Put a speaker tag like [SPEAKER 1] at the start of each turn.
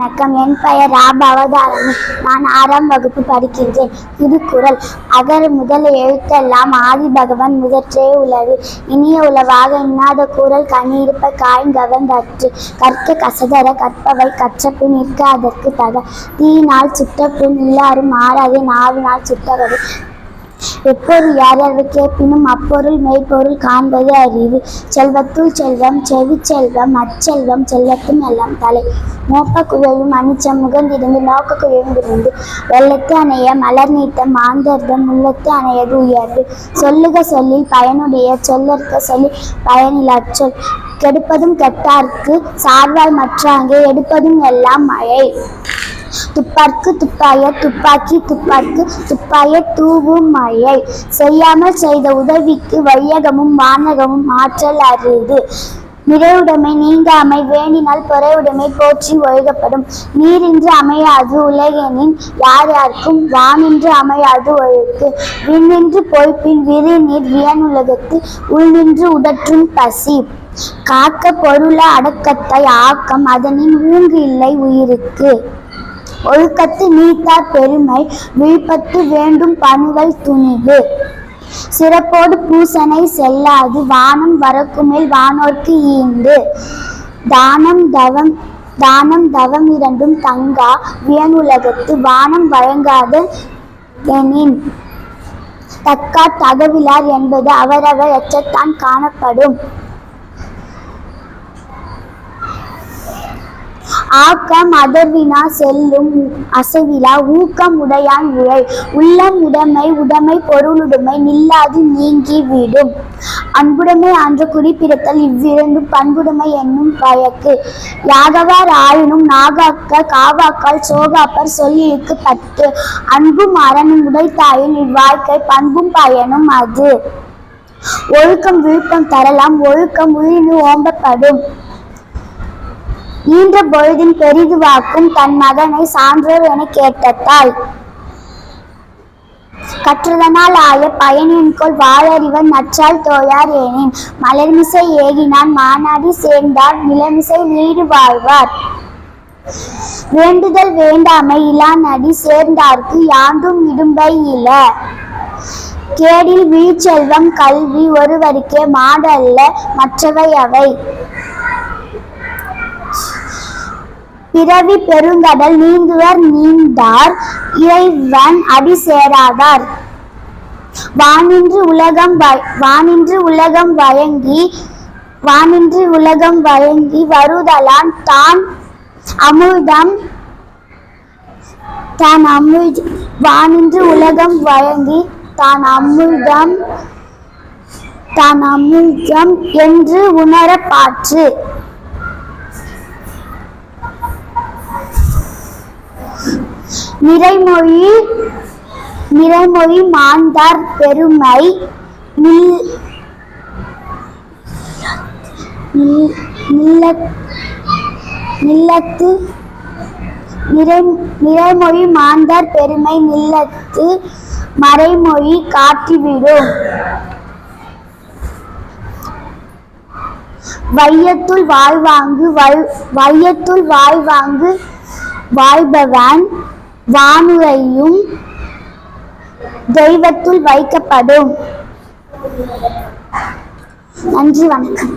[SPEAKER 1] வணக்கம் என் பெயர் ராப அவதாரணி நான் ஆறாம் வகுப்பு படிக்கின்றேன் திருக்குறள் அகர் முதல் எழுத்தெல்லாம் ஆதி பகவான் முதற்றே உள்ளது இனிய உளவாக இன்னாத கூறல் கனியிருப்ப காய்கவர்ந்தற்று கற்க கசதர கற்பவை கற்றப்பின் நிற்க அதற்கு தக தீயினால் சுற்றப்பின் எல்லாரும் ஆறாதே நாவினால் சுட்டவது எப்பொருள் யார் கேட்பினும் அப்பொருள் மெய்ப்பொருள் காண்பது அறிவு செல்வத்துள் செல்வம் செவி செல்வம் அச்செல்வம் செல்வத்தும் எல்லாம் தலை மோப்ப குழையும் அணிச்ச முகந்திருந்து நோக்க குழையும் விருந்து வெள்ளத்து அணைய மலர் நீட்டம் மாந்தர்தம் உள்ளத்து அணையது உயர்வு சொல்லுக சொல்லில் பயனுடைய சொல்லற்க சொல்லி பயனில் அச்சொல் கெடுப்பதும் கெட்டார்க்கு சார்வாய் மற்றாங்கே எடுப்பதும் எல்லாம் மழை துப்பாக்கு துப்பாய துப்பாக்கி துப்பாக்கு துப்பாய தூவும் மழை செய்யாமல் செய்த உதவிக்கு வையகமும் வானகமும் ஆற்றல் அறிவு நிறைவுடைமை நீங்காமை வேணினால் பொறையுடைமை போற்றி ஒழுகப்படும் நீரின்று அமையாது உலகெனின் யார் யாருக்கும் வானின்று அமையாது ஒழுக்கு விண்ணின்று பொய்ப்பின் விரு நீர் வியனுலகத்து உள்நின்று உடற்றும் பசி காக்க பொருள அடக்கத்தை ஆக்கம் அதனின் ஊங்கு இல்லை உயிருக்கு ஒழுக்கத்து நீத்தார் பெருமை விழிப்பத்து வேண்டும் பணிகள் துணிவு சிறப்போடு பூசனை செல்லாது வானம் வரக்குமேல் வானோர்க்கு ஈந்து தானம் தவம் தானம் தவம் இரண்டும் தங்கா வியனுலகத்து வானம் வழங்காத எனின் தக்கா தகவிலார் என்பது அவரவர் எச்சத்தான் காணப்படும் ஆக்கம் அதர்வினா செல்லும் அசைவிலா ஊக்கம் உடையான் உழை உள்ளம் உடைமை உடைமை பொருளுடைமை நில்லாது நீங்கி விடும் அன்புடைமை அன்று குறிப்பிடத்தல் இவ்விரண்டு பண்புடைமை என்னும் பயக்கு யாகவார் ஆயினும் நாகாக்க காவாக்கால் சோகாப்பர் சொல்லிழுக்கு பத்து அன்பும் அரணும் உடைத்தாயின் இவ்வாழ்க்கை பண்பும் பயனும் அது ஒழுக்கம் விழுப்பம் தரலாம் ஒழுக்கம் உயிரினு ஓம்பப்படும் நீண்ட பொழுதின் பெரிதுவாக்கும் தன் மகனை சான்றோர் என கேட்டத்தாள் கற்றதனால் ஆய பயனின்கொள் வாழறிவன் நற்றால் தோயார் ஏனேன் மலர்மிசை ஏகினான் மாநாடி சேர்ந்தார் நிலமிசை நீடு வாழ்வார் வேண்டுதல் வேண்டாமை நடி சேர்ந்தார்க்கு யாண்டும் இடும்பை இல கேடில் வீச்செல்வம் கல்வி ஒருவருக்கே மாடல்ல மற்றவை அவை பிறவி பெருங்கடல் நீந்துவர் நீந்தார் இறைவன் அடி சேராதார் வானின்று உலகம் வானின்று உலகம் வழங்கி வானின்று உலகம் வழங்கி வருதலான் தான் அமுதம் தான் அமு வானின்று உலகம் வழங்கி தான் அமுழ்தம் தான் அமுழ்தம் என்று உணரப்பாற்று நிறைமொழி நிறைமொழி மாந்தார் பெருமை நில்லத்து நிறை நிறைமொழி மாந்தார் பெருமை நில்லத்து மறைமொழி காட்டிவிடும் வையத்துள் வாழ்வாங்கு வையத்துள் வாழ்வாங்கு வாழ்பவன் வானுரையும் தெய்வத்துள் வைக்கப்படும் நன்றி வணக்கம்